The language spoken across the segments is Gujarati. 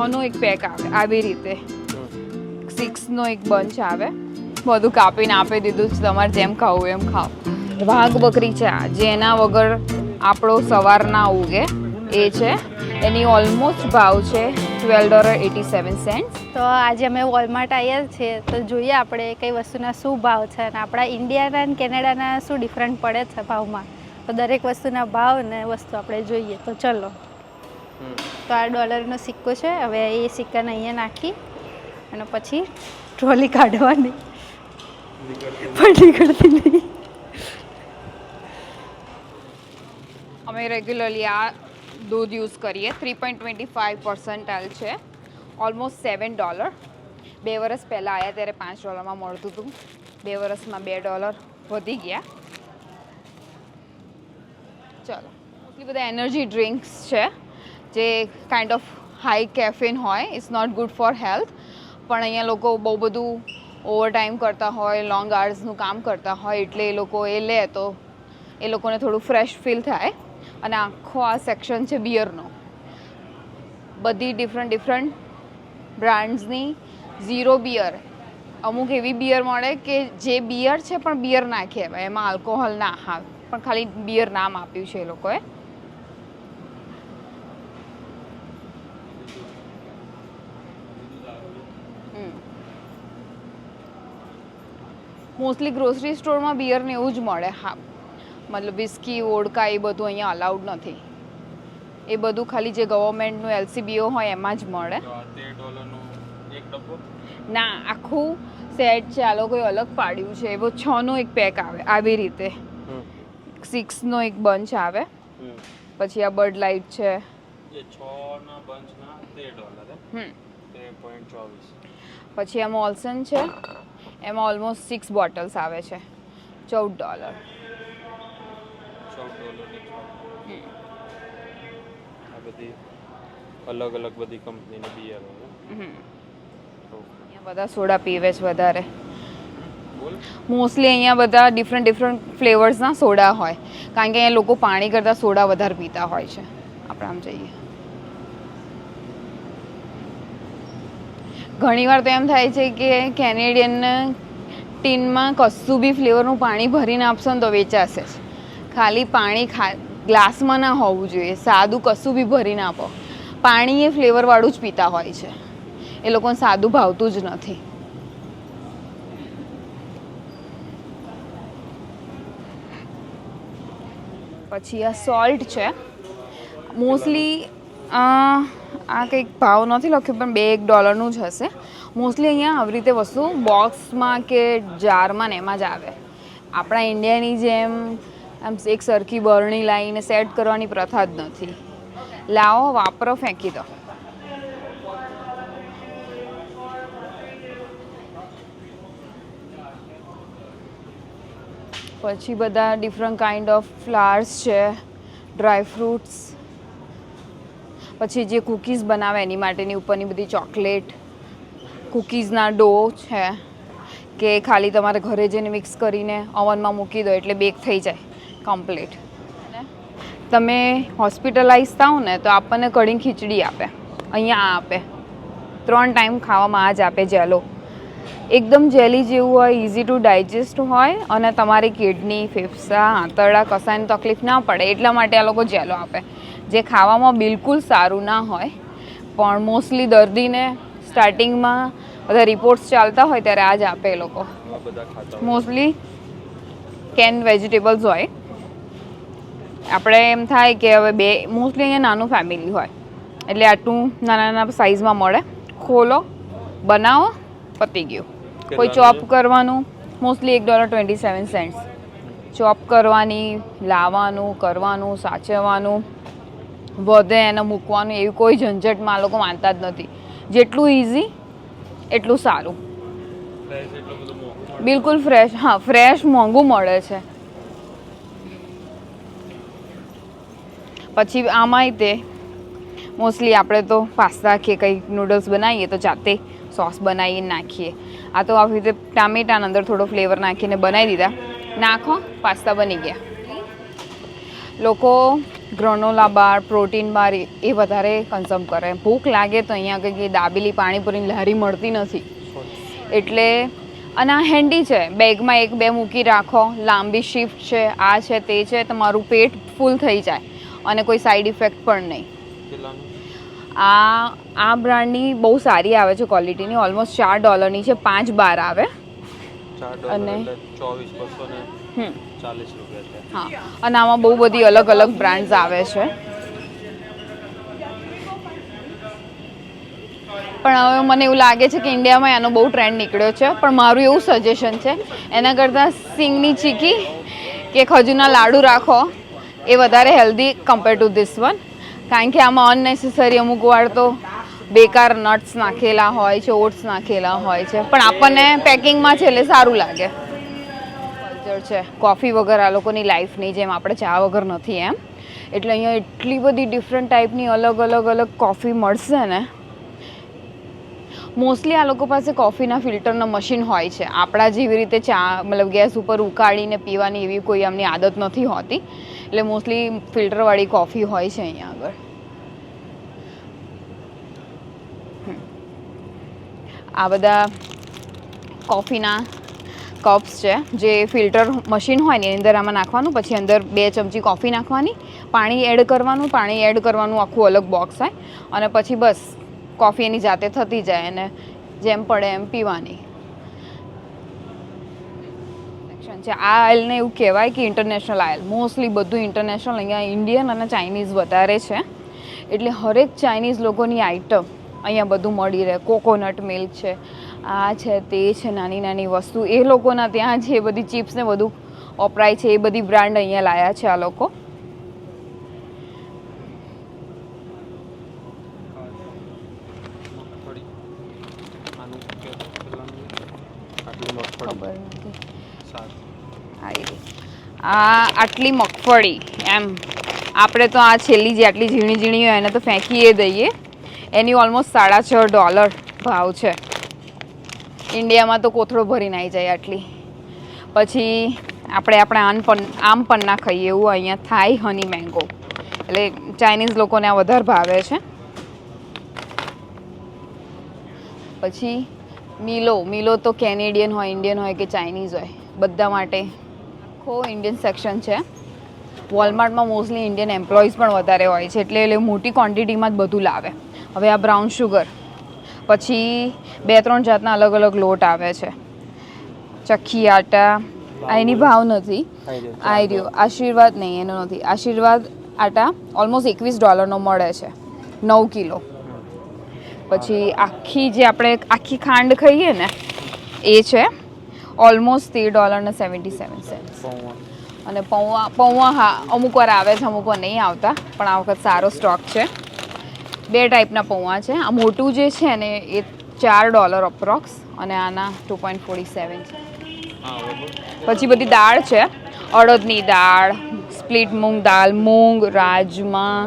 છનું એક પેક આવે, આવી રીતે. સિક્સનો એક બંચ આવે. બધું કાપીને આપી દીધું છે, તમારે જેમ ખાવું એમ ખાવ વાઘ બકરી છે આ, જેના વગર આપણો સવાર ના ઉગે, એ છે. એની ઓલમોસ્ટ ભાવ છે twelve dollar eighty seven cent તો આજે અમે વોલમાર્ટ આવ્યા છીએ તો જોઈએ આપણે કઈ વસ્તુના શું ભાવ છે અને આપણા ઇન્ડિયાના અને કેનેડાના શું ડિફરન્ટ પડે છે ભાવમાં. તો દરેક વસ્તુના ભાવ ને વસ્તુ આપણે જોઈએ, તો ચલો. તો આ ડોલરનો સિક્કો છે, હવે એ સિક્કાને અહીંયા નાખી અને પછી ટ્રોલી કાઢવાની. પણ નીકળતી નહીં. અમે રેગ્યુલરલી આ દૂધ યુઝ કરીએ. Three point twenty five percentile છે. ઓલમોસ્ટ સેવન ડોલર બે વર્ષ પહેલાં આવ્યા ત્યારે પાંચ ડોલરમાં મળતું હતું. બે વર્ષમાં બે ડોલર વધી ગયા. ચલો. એટલી બધા એનર્જી ડ્રિંક્સ છે. જે કાઇન્ડ ઓફ હાઈ કેફિન હોય it's not good for health પણ અહીંયા લોકો બહુ બધું ઓવરટાઈમ કરતા હોય લોંગ આર્સનું કામ કરતા હોય, એટલે એ લોકો એ લે તો એ લોકોને થોડું ફ્રેશ ફીલ થાય. અને આખો આ સેક્શન છે બિયરનો બધી ડિફરન્ટ ડિફરન્ટ બ્રાન્ડ્સની ઝીરો બિયર અમુક એવી બિયર મળે કે જે બિયર છે પણ બિયર ના કહેવાય, એમાં આલ્કોહોલ ના આવે. પણ ખાલી બિયર નામ આપ્યું છે એ લોકોએ. મોસ્ટલી ગ્રોસરી સ્ટોરમાં બિયર ને એવું જ મળે. હા. મતલબ વિસ્કી ઓડકા એ બધું અહીંયા અલાઉડ નથી. એ બધું ખાલી જે ગવર્મેન્ટનું એલસીબીઓ હોય એમાં જ મળે. ના આખું સેટ છે. આ લોકોએ અલગ પાડ્યું છે. એવો છનો એક પેક આવે આવી રીતે. સિક્સનો એક બંચ આવે. પછી આ બર્ડ લાઇટ છે. પછી આ મોલ્સન છે. એમાં ઓલમોસ્ટ સિક્સ બોટલ્સ આવે છે. ચૌદ ડોલર આ બધી અલગ અલગ બધી કંપનીની બિયર અહીંયા બધા સોડા પીવે છે વધારે. મોસ્ટલી અહીંયા બધા ડિફરન્ટ ડિફરન્ટ ફ્લેવર્સના સોડા હોય. કારણ કે અહીંયા લોકો પાણી કરતાં સોડા વધારે પીતા હોય છે. આપણે આમ જઈએ. ઘણીવાર તો એમ થાય છે કે કેનેડિયન ટીનમાં કશું બી ફ્લેવરનું પાણી ભરીને આપશો ને તો વેચાશે જ. ખાલી પાણી ખા, ગ્લાસમાં ના હોવું જોઈએ, સાદું કશું બી ભરીને આપો. પાણી એ ફ્લેવરવાળું જ પીતા હોય છે. એ લોકોને સાદું ભાવતું જ નથી. પછી આ સોલ્ટ છે. મોસ્ટલી આ કંઈક ભાવ નથી લખ્યો, પણ બે એક ડોલરનું જ હશે. મોસ્ટલી અહીંયા આવી રીતે વસ્તુ બોક્સમાં કે જારમાં ને એમાં જ આવે. આપણા ઇન્ડિયાની જેમ આમ એક સરખી બરણી લાવીને સેટ કરવાની પ્રથા જ નથી. લાવો, વાપરો, ફેંકી દો. પછી બધા ડિફરન્ટ કાઇન્ડ ઓફ ફ્લાવર્સ છે ડ્રાય ફ્રૂટ્સ પછી જે કૂકીઝ બનાવે એની માટેની ઉપરની બધી ચોકલેટ, કૂકીઝના ડો છે, કે ખાલી તમારે ઘરે જઈને મિક્સ કરીને ઓવનમાં મૂકી દો એટલે બેક થઈ જાય કમ્પ્લીટ તમે હોસ્પિટલાઇઝ થાવ ને તો આપણને કઢી ખીચડી આપે, અહીંયા આપે. ત્રણ ટાઈમ ખાવામાં આ જ આપે જેલો. એકદમ જેલી જેવું હોય ઇઝી ટુ ડાયજેસ્ટ હોય અને તમારી કિડની, ફેફસા, આંતરડા કસાયની તકલીફ ના પડે, એટલા માટે આ લોકો જેલો આપે. જે ખાવામાં બિલકુલ સારું ના હોય પણ મોસ્ટલી દર્દીને સ્ટાર્ટિંગમાં બધા રિપોર્ટ્સ ચાલતા હોય ત્યારે આ જ આપે એ લોકો. મોસ્ટલી કેન વેજીટેબલ્સ હોય. આપણે એમ થાય કે હવે બે મોસ્ટલી અહીંયા નાનું ફેમિલી હોય. એટલે આટલું નાના નાના સાઇઝમાં મળે. ખોલો બનાવો પતી ગયું. કોઈ ચોપ કરવાનું મોસ્ટલી એક dollar twenty seven cents chop કરવાની લાવવાનું કરવાનું સાચવવાનું. વધે એને મૂકવાનું એવી કોઈ ઝંઝટમાં આ લોકો માનતા જ નથી. જેટલું ઇઝી એટલું સારું. બિલકુલ ફ્રેશ હા ફ્રેશ મોંઘું મળે છે. પછી આમાંય તે મોસ્ટલી આપણે તો પાસ્તા કે કંઈક નૂડલ્સ બનાવીએ તો જાતે સોસ બનાવીને નાખીએ. આ તો આવી રીતે ટામેટાના અંદર થોડો ફ્લેવર નાખીને બનાવી દીધા. નાખો પાસ્તા બની ગયા. લોકો ગ્રનોલા બાર પ્રોટીન બાર એ વધારે કન્ઝમ કરે. ભૂખ લાગે તો અહીંયા કંઈક દાબેલી પાણીપુરીની લહેરી મળતી નથી. એટલે અને આ હેન્ડી છે. બેગમાં એક બે મૂકી રાખો. લાંબી શિફ્ટ છે. આ છે તે છે. તમારું પેટ ફૂલ થઈ જાય. અને કોઈ સાઈડ ઇફેક્ટ પણ નહીં. આ આ બ્રાન્ડની બહુ સારી આવે છે ક્વોલિટીની ઓલમોસ્ટ ચાર ડોલરની છે. પાંચ બાર આવે. અને- ચાલીસ રૂપિયા હા. અને આમાં બહુ બધી અલગ અલગ બ્રાન્ડ્સ આવે છે. પણ હવે મને એવું લાગે છે કે ઇન્ડિયામાં એનો બહુ ટ્રેન્ડ નીકળ્યો છે. પણ મારું એવું સજેશન છે એના કરતાં સિંગની ચીકી કે ખજૂરના લાડુ રાખો એ વધારે healthy compare to this one કારણ કે આમાં અનનેસેસરી અમુક વાર તો બેકાર નટ્સ નાખેલા હોય છે ઓટ્સ નાખેલા હોય છે. પણ આપણને પેકિંગમાં છે એટલે સારું લાગે. કલ્ચર છે. કોફી વગર આ લોકોની લાઈફની જેમ આપણે ચા વગર નથી એમ. એટલે અહીંયા એટલી બધી ડિફરન્ટ ટાઈપની અલગ અલગ અલગ કોફી મળશે ને. મોસ્ટલી આ લોકો પાસે કોફીના ફિલ્ટરના મશીન હોય છે. આપણા જેવી રીતે ચા, મતલબ ગેસ ઉપર ઉકાળીને પીવાની એવી કોઈ એમની આદત નથી હોતી. એટલે મોસ્ટલી ફિલ્ટરવાળી કોફી હોય છે અહીંયા આગળ. આ બધા કોફીના કપ્સ છે, જે ફિલ્ટર મશીન હોય ને, એની અંદર આમાં નાખવાનું, પછી અંદર બે ચમચી કોફી નાખવાની, પાણી એડ કરવાનું, પાણી એડ કરવાનું આખું અલગ બોક્સ હોય, અને પછી બસ કોફી એની જાતે થતી જાય, અને જેમ પડે એમ પીવાની. છે. આ આયલને એવું કહેવાય કે ઇન્ટરનેશનલ આયલ. મોસ્ટલી બધું ઇન્ટરનેશનલ અહીંયા ઇન્ડિયન અને ચાઇનીઝ વધારે છે. એટલે હરેક ચાઇનીઝ લોકોની આઇટમ અહીંયા બધું મળી રહે. કોકોનટ મિલ્ક છે આ છે તે છે નાની નાની વસ્તુ. એ લોકોના ત્યાં જે બધી ચિપ્સ ને બધું વપરાય છે એ બધી બ્રાન્ડ અહીંયા લાયા છે આ લોકો. આ આટલી મગફળી એમ. આપણે તો આ છેલ્લી જે આટલી ઝીણી ઝીણી હોય એને તો ફેંકીએ દઈએ. એની ઓલમોસ્ટ સાડા છ ડોલર ભાવ છે. ઇન્ડિયામાં તો કોથળો ભરીને આવી જાય આટલી. પછી આપણે આપણે આમ પણ આમ પણ ના ખાઈએ એવું અહીંયા થાય હની મેંગો એટલે ચાઇનીઝ લોકોને આ વધારે ભાવે છે. પછી મિલો મિલો તો કેનેડિયન હોય ઇન્ડિયન હોય કે ચાઇનીઝ હોય. બધા માટે આખો ઇન્ડિયન સેક્શન છે. વોલમાર્ટમાં મોસ્ટલી ઇન્ડિયન એમ્પ્લોઈઝ પણ વધારે હોય છે. એટલે એટલે મોટી ક્વોન્ટિટીમાં જ બધું લાવે. હવે આ બ્રાઉન શુગર. પછી બે ત્રણ જાતના અલગ અલગ લોટ આવે છે. ચક્કી આટા આ એની ભાવ નથી. આ રહ્યો આશીર્વાદ નહીં એનો નથી. આશીર્વાદ આટા ઓલમોસ્ટ એકવીસ ડોલરનો મળે છે. નવ કિલો. પછી આખી જે આપણે આખી ખાંડ ખાઈએ ને એ છે ઓલમોસ્ટ તેર ડોલર ને સેવન્ટી સેવન સેન્ટ્સ અને પૌવા પૌવા હા અમુક વાર આવે છે અમુક વાર નહીં આવતા પણ આ વખત સારો સ્ટોક છે. બે ટાઈપના પૌવા છે. આ મોટું જે છે ને એ ચાર ડોલર અપ્રોક્સ અને આના ટુ પોઈન્ટ ફોર્ટી સેવન છે. પછી બધી દાળ છે. અડદની દાળ સ્પ્લિટ મૂંગ દાળ મૂંગ રાજમા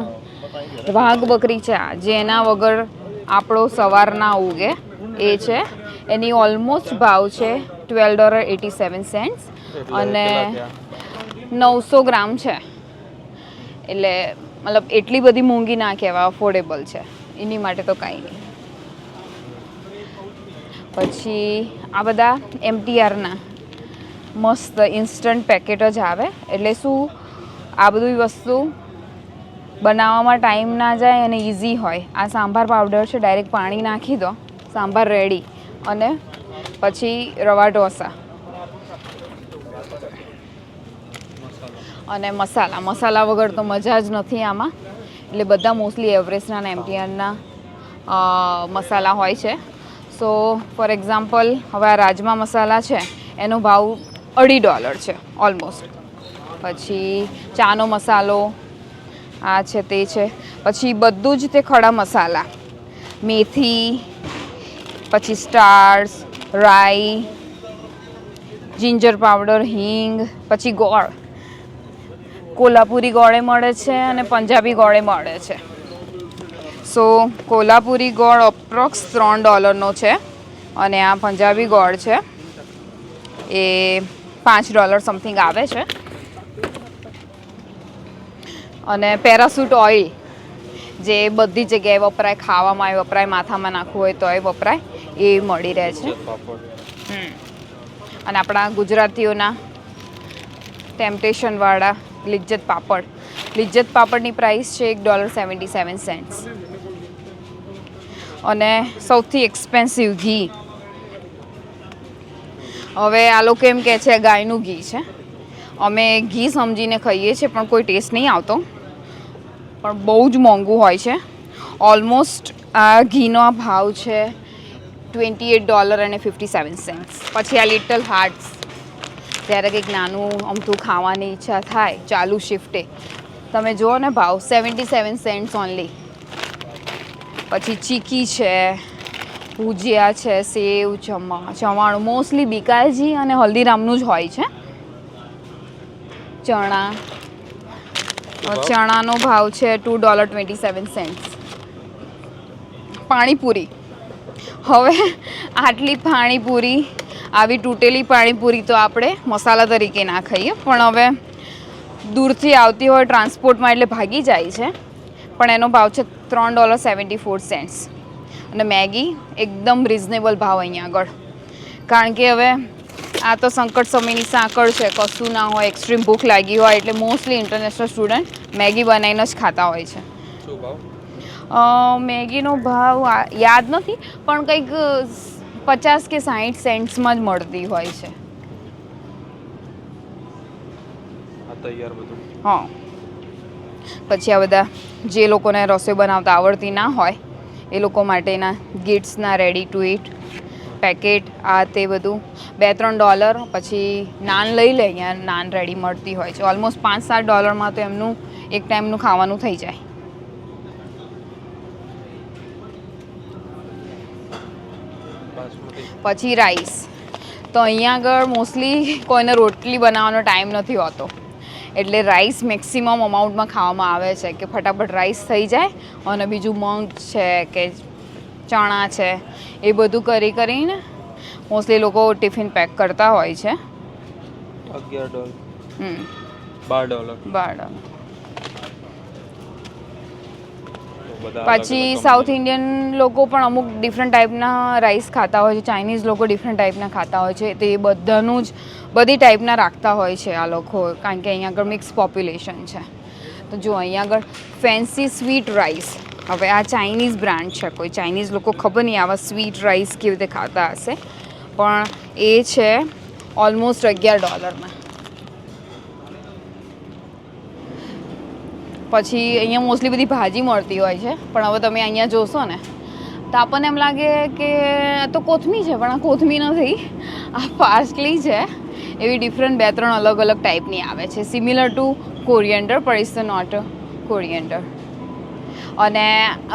વાઘ બકરી ચા જેના વગર આપણો સવાર ના ઉગે એ છે. એની ઓલમોસ્ટ ભાવ છે twelve dollar eighty seven cents અને નવસો ગ્રામ છે. એટલે મતલબ એટલી બધી મોંઘી ના કહેવાય અફોર્ડેબલ છે. એની માટે તો કાંઈ નહીં. પછી આ બધા એમટીઆરના મસ્ત ઇન્સ્ટન્ટ પેકેટ જ આવે. એટલે શું, આ બધી વસ્તુ બનાવવામાં ટાઈમ ના જાય અને ઇઝી હોય. આ સાંભાર પાવડર છે ડાયરેક્ટ પાણી નાખી દો. સાંભાર રેડી અને પછી રવા ઢોસા. અને મસાલા. મસાલા વગર તો મજા જ નથી આમાં. એટલે બધા મોસ્ટલી એવરેસ્ટના અને એમટીઆરના મસાલા હોય છે. સો ફોર એક્ઝામ્પલ હવે આ રાજમા મસાલા છે, એનો ભાવ અઢી ડોલર છે ઓલમોસ્ટ પછી ચાનો મસાલો, આ છે તે છે. પછી બધું જ તે ખડા મસાલા. મેથી, પછી સ્ટાર્સ રાઈ જિંજર પાવડર હિંગ, પછી ગોળ. કોલ્હાપુરી ગોળે મળે છે અને પંજાબી ગોળે મળે છે. સો કોલ્હાપુરી ગોળ અપ્રોક્સ ત્રણ ડોલરનો છે અને આ પંજાબી ગોળ છે. એ પાંચ ડોલર સમથિંગ આવે છે. અને પેરાસૂટ ઓઇલ જે બધી જગ્યાએ વપરાય, ખાવામાં એ વપરાય, માથામાં નાખવું હોય તો એ વપરાય, એ મળી રહે છે. અને આપણા ગુજરાતીઓના ટેમ્પટેશનવાળા લિજ્જત પાપડ. લિજ્જત પાપડની પ્રાઇસ છે એક ડોલર સેવન્ટી સેવન સેન્ટ્સ અને સૌથી એક્સપેન્સિવ ઘી. હવે આ લોકો એમ કહે છે ગાયનું ઘી છે. અમે ઘી સમજીને ખાઈએ છીએ, પણ કોઈ ટેસ્ટ નહીં આવતો. પણ બહુ જ મોંઘું હોય છે. ઓલમોસ્ટ આ ઘીનો ભાવ છે ટ્વેન્ટી એટ ડોલર અને ફિફ્ટી સેવન સેન્ટ્સ પછી આ લિટલ હાર્ટ્સ ત્યારે કંઈક નાનું અમથું ખાવાની ઈચ્છા થાય ચાલુ શિફ્ટે તમે જુઓ ને ભાવ સેવન્ટી સેવન સેન્ટ્સ ઓનલી પછી ચીકી છે ભુજિયા છે સેવ ચમા ચવાણું મોસ્ટલી બીકાજી અને હલ્દીરામનું જ હોય છે. ચણા ચણાનો ભાવ છે two dollar twenty seven cents panipuri. હવે આટલી પાણીપુરી આવી તૂટેલી પાણીપુરી તો આપણે મસાલા તરીકે ના ખાઈએ. પણ હવે દૂરથી આવતી હોય ટ્રાન્સપોર્ટમાં એટલે ભાગી જાય છે. પણ એનો ભાવ છે ત્રણ ડોલર સેવન્ટી ફોર સેન્ટ્સ. અને મેગી એકદમ રિઝનેબલ ભાવ અહીંયા આગળ. કારણ કે હવે આ તો સંકટ સમયની સાંકળ છે કશું ના હોય એક્સ્ટ્રીમ ભૂખ લાગી હોય એટલે મોસ્ટલી ઇન્ટરનેશનલ સ્ટુડન્ટ મેગી બનાવીને જ ખાતા હોય છે. મેગીનો ભાવ યાદ નથી પણ કંઈક પચાસ કે સાહીઠ સેન્ટ્સમાં જ મળતી હોય છે. હા. પછી આ બધા જે લોકોને રસોઈ બનાવતા આવડતી ના હોય એ લોકો માટેના ગિટ્સના રેડી ટુ ઇટ પેકેટ આ તે બધું. બે ત્રણ ડોલર પછી નાન લઈ લે અહીંયા નાન રેડી મળતી હોય છે. ઓલમોસ્ટ પાંચ સાત ડોલરમાં તો એમનું એક ટાઈમનું ખાવાનું થઈ જાય. પછી રાઈસ તો અહીંયા આગળ મોસ્ટલી કોઈને રોટલી બનાવવાનો ટાઈમ નથી હોતો. એટલે રાઈસ મેક્સિમમ અમાઉન્ટમાં ખાવામાં આવે છે કે ફટાફટ રાઈસ થઈ જાય અને બીજું મગ છે કે ચણા છે એ બધું કરી કરીને મોસ્ટલી લોકો ટિફિન પેક કરતા હોય છે. અગિયાર ડોલર હમ. બાર ડોલર. બાર તો બધા અલગ પછી સાઉથ ઇન્ડિયન લોકો પણ અમુક ડિફરન્ટ ટાઈપના રાઈસ ખાતા હોય છે ચાઇનીઝ લોકો ડિફરન્ટ ટાઈપના ખાતા હોય છે તે બધાનું જ બધી ટાઈપના રાખતા હોય છે આ લોકો કારણ કે અહીંયા આગળ મિક્સ પોપ્યુલેશન છે. તો જો અહીંયા આગળ ફેન્સી સ્વીટ રાઈસ હવે આ ચાઇનીઝ બ્રાન્ડ છે કોઈ ચાઇનીઝ લોકો ખબર નહીં આવા સ્વીટ રાઈસ કેવી રીતે ખાતા હશે પણ એ છે ઓલમોસ્ટ અગિયાર ડોલરમાં પછી અહીંયા મોસ્ટલી બધી ભાજી મળતી હોય છે. પણ હવે તમે અહીંયા જોશો ને, તો આપણને એમ લાગે કે આ તો કોથમી છે, પણ આ કોથમી નથી. આ પાર્સલી છે. એવી ડિફરન્ટ બે ત્રણ અલગ અલગ ટાઈપની આવે છે. સિમિલર ટુ કોરિયન્ડર પણ ઇઝ નોટ કોરિયન્ડર અને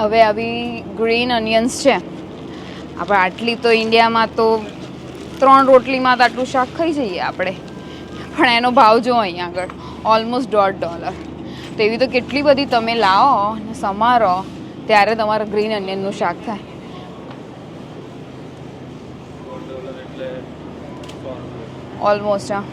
હવે આવી ગ્રીન અનિયન્સ છે. આપણે આટલી તો ઇન્ડિયામાં તો ત્રણ રોટલીમાં તો આટલું શાક ખાઈ જઈએ આપણે. પણ એનો ભાવ જો અહીંયા આગળ ઓલમોસ્ટ દોઢ ડોલર તો એવી તો કેટલી બધી તમે લાવો અને સમારો, ત્યારે તમારું ગ્રીન અનિયનનું શાક થાય. ઓલમોસ્ટ હા.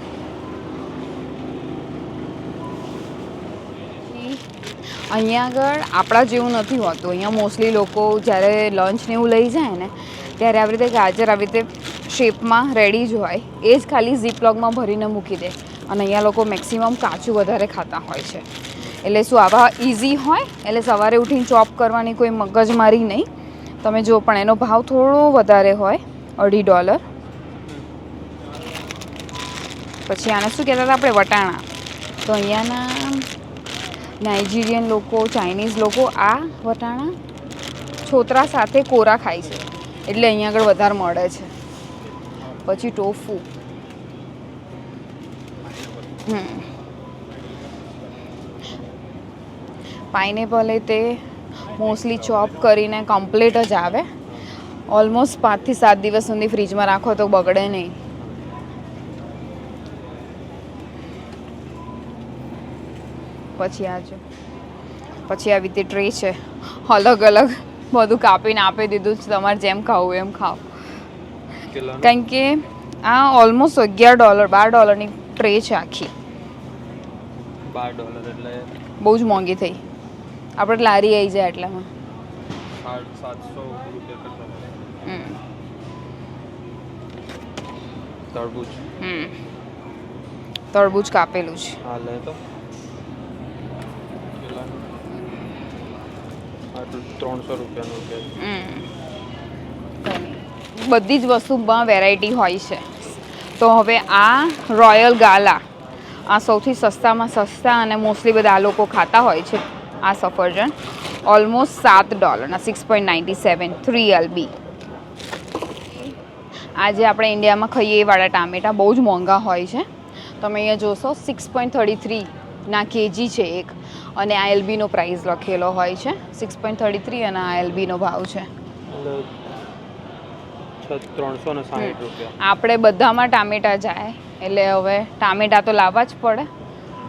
અહીંયા આગળ આપણા જેવું નથી હોતું. અહીંયા મોસ્ટલી લોકો જ્યારે લંચને એવું લઈ જાય ને, ત્યારે આવી રીતે ગાજર આવી રીતે શેપમાં રેડી જ હોય. એ જ ખાલી ઝીપ લોગમાં ભરીને મૂકી દે. અને અહીંયા લોકો મેક્સિમમ કાચું વધારે ખાતા હોય છે. એટલે શું, આવા ઇઝી હોય? એટલે સવારે ઉઠીને ચોપ કરવાની કોઈ મગજમારી નહીં. તમે જો, પણ એનો ભાવ થોડો વધારે હોય, અઢી ડોલર પછી આને શું કહેતા હતા આપણે, વટાણા. તો અહીંયાના નાઇજીરિયન લોકો ચાઇનીઝ લોકો આ વટાણા છોતરા સાથે કોરા ખાય છે. એટલે અહીંયા આગળ વધારે મળે છે. પછી ટોફુ. હમ. પાઇનેપલ એ તે મોસ્ટલી ચોપ કરીને કમ્પ્લીટ જ આવે. ઓલમોસ્ટ પાંચથી સાત દિવસ સુધી ફ્રીજમાં રાખો તો બગડે નહીં. પછી આ જો પછી આવી રીતે ટ્રે છે. અલગ અલગ બધું કાપીને આપી દીધું છે તમારે જેમ ખાવું એમ ખાઓ. કારણ કે આ ઓલમોસ્ટ અગિયાર ડોલર બાર ડોલરની ટ્રે છે આખી. બાર ડોલર એટલે? બહુ જ મોંઘી થઈ. આપણે લારી આવી જાય એટલામાં. સાત સાતસો રૂપિયા તરબૂચ. હમ. તરબૂચ કાપેલું છે. હા લે તો. ત્રણસો રૂપિયાનું બધી જ વસ્તુમાં વેરાયટી હોય છે. તો હવે આ રોયલ ગાલા આ સૌથી સસ્તામાં સસ્તા અને મોસ્ટલી બધા આ લોકો ખાતા હોય છે. આ સફરજન ઓલમોસ્ટ સાત ડોલરના six point ninety seven three LB આજે આપણે ઇન્ડિયામાં ખાઈએ એવાળા ટામેટા બહુ જ મોંઘા હોય છે. તમે અહીંયા જોશો સિક્સ પોઈન્ટ થર્ટી થ્રીના કેજી છે એક. અને આ એલબીનો પ્રાઇસ લખેલો હોય છે. સિક્સ પોઈન્ટ થર્ટી થ્રી અને આ એલબીનો ભાવ છે. આપણે બધામાં ટામેટા જાય. એટલે હવે ટામેટા તો લાવવા જ પડે.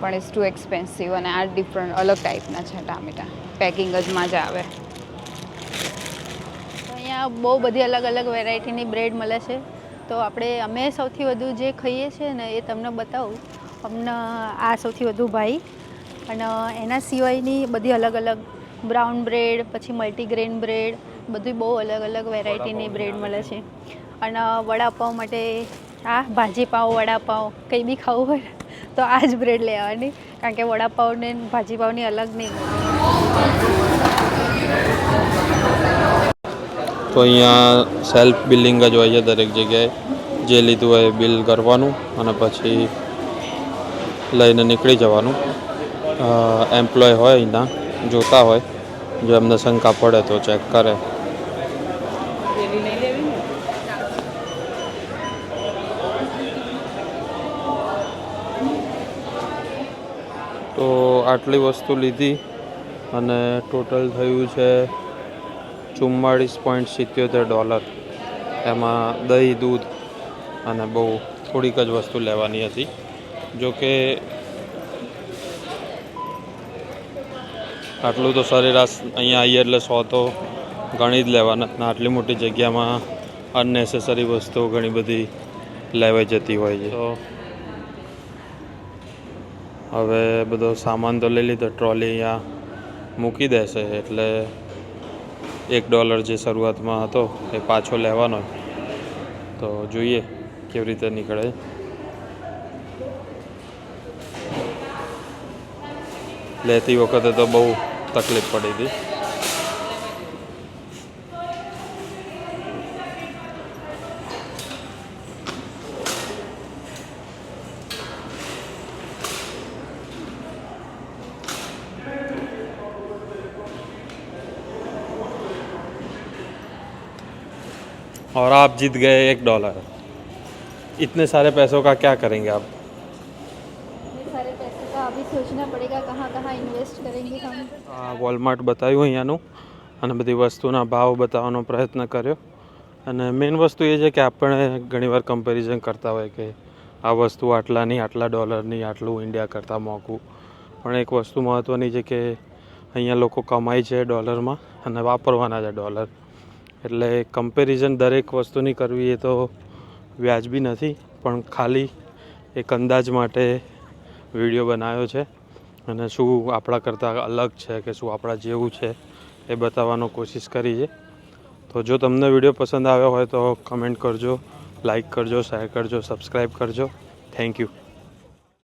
પણ ઇઝ ટુ એક્સપેન્સિવ અને આ ડિફરન્ટ અલગ ટાઈપના છે ટામેટા. પેકિંગ જમાં જ આવે. તો અહીંયા બહુ બધી અલગ અલગ વેરાયટીની બ્રેડ મળે છે. તો આપણે અમે સૌથી વધુ જે ખાઈએ છીએ ને એ તમને બતાવું. અમને આ સૌથી વધુ ભાઈ. અને એના સિવાયની બધી અલગ અલગ બ્રાઉન બ્રેડ પછી મલ્ટીગ્રેન બ્રેડ બધી બહુ અલગ અલગ વેરાયટીની બ્રેડ મળે છે. અને વડાપાઉં માટે આ ભાજી પાઉં વડાપાઉં કંઈ બી ખાવું હોય તો આ જ બ્રેડ લેવાની. કારણ કે વડાપાઉં ને ભાજી પાઉંની અલગ નહીં. તો અહીંયા સેલ્ફ બિલિંગ જ હોય છે દરેક જગ્યાએ. જે લીધું હોય બિલ કરવાનું અને પછી લઈને નીકળી જવાનું. એમ્પ્લોય હોય અહીંના જોતા હોય. જો એમને શંકા પડે તો ચેક કરે તો આટલી વસ્તુ લીધી અને ટોટલ થયું છે ચુમ્માળીસ પોઈન્ટ સિત્યોતેર ડોલર એમાં દહીં, દૂધ અને બહુ થોડીક જ વસ્તુ લેવાની હતી. જો કે આટલું તો સરેરાશ અહીંયા આવીએ એટલે સો તો ઘણી જ લેવાના. આટલી મોટી જગ્યામાં અનનેસેસરી વસ્તુઓ ઘણી બધી લેવાઈ જતી હોય છે. તો હવે બધો સામાન તો લઈ લીધો ટ્રોલી અહીંયા મૂકી દેશે, એટલે એક ડોલર જે શરૂઆતમાં હતો એ પાછો લેવાનો તો જોઈએ કેવી રીતે નીકળે. લેતી વખતે તો બહુ તકલીફ પડી હતી. और आप जीत गए एक डॉलर इतने सारे पैसों का क्या करेंगे आप इतने सारे पैसे का अभी सोचना पड़ेगा कहाँ कहाँ इन्वेस्ट करेंगे हम આ વોલમાર્ટ બતાવ્યું અહીંયાનું અને બધી વસ્તુના ભાવ બતાવવાનો પ્રયત્ન કર્યો અને મેઇન વસ્તુ એ છે કે આપણે ઘણીવાર કમ્પેરિઝન કરતા હોય કે આ વસ્તુ આટલાની આટલા ડોલરની આટલું ઇન્ડિયા કરતાં મોંઘું પણ એક વસ્તુ મહત્ત્વની છે કે અહીંયા લોકો કમાય છે ડોલરમાં અને વાપરવાના છે ડોલર એટલે કમ્પેરિઝન દરેક વસ્તુની કરવી એ તો વ્યાજબી નથી, પણ ખાલી એક અંદાજ માટે વીડિયો બનાવ્યો છે અને શું આપણા કરતાં અલગ છે કે શું આપણા જેવું છે એ બતાવવાનો કોશિશ કરી છે. તો જો તમને વીડિયો પસંદ આવ્યો હોય તો કમેન્ટ કરજો લાઈક કરજો શેર કરજો સબસ્ક્રાઈબ કરજો. Thank you